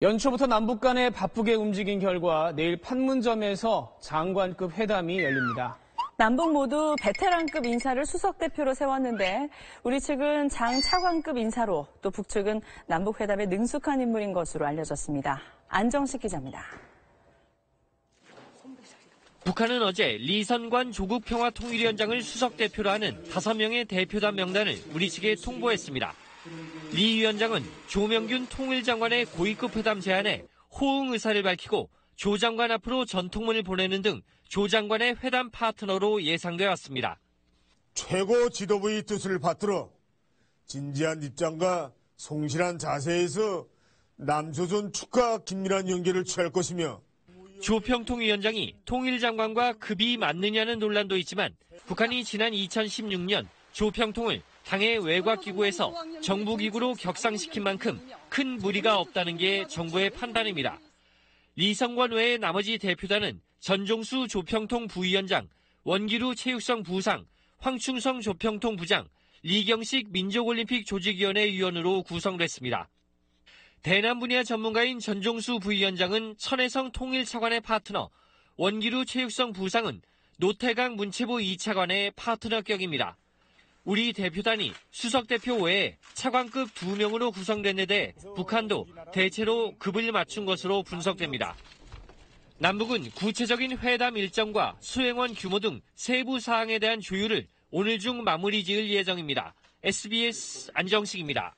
연초부터 남북 간에 바쁘게 움직인 결과 내일 판문점에서 장관급 회담이 열립니다. 남북 모두 베테랑급 인사를 수석 대표로 세웠는데 우리 측은 장 차관급 인사로 또 북측은 남북 회담에 능숙한 인물인 것으로 알려졌습니다. 안정식 기자입니다. 북한은 어제 리선관 조국 평화통일위원장을 수석 대표로 하는 5명의 대표단 명단을 우리 측에 통보했습니다. 리 위원장은 조명균 통일장관의 고위급 회담 제안에 호응 의사를 밝히고 조 장관 앞으로 전통문을 보내는 등 조 장관의 회담 파트너로 예상돼 왔습니다. 최고 지도부의 뜻을 받들어 진지한 입장과 성실한 자세에서 남조선 축과 긴밀한 연계를 취할 것이며 조평통 위원장이 통일장관과 급이 맞느냐는 논란도 있지만 북한이 지난 2016년 조평통을 당의 외곽기구에서 정부기구로 격상시킨 만큼 큰 무리가 없다는 게 정부의 판단입니다. 리성관 외의 나머지 대표단은 전종수 조평통 부위원장, 원기루 체육성 부상, 황충성 조평통 부장, 리경식 민족올림픽 조직위원회 위원으로 구성됐습니다. 대남 분야 전문가인 전종수 부위원장은 천혜성 통일차관의 파트너, 원기루 체육성 부상은 노태강 문체부 2차관의 파트너격입니다. 우리 대표단이 수석 대표 외에 차관급 2명으로 구성됐는데 북한도 대체로 급을 맞춘 것으로 분석됩니다. 남북은 구체적인 회담 일정과 수행원 규모 등 세부 사항에 대한 조율을 오늘 중 마무리 지을 예정입니다. SBS 안정식입니다.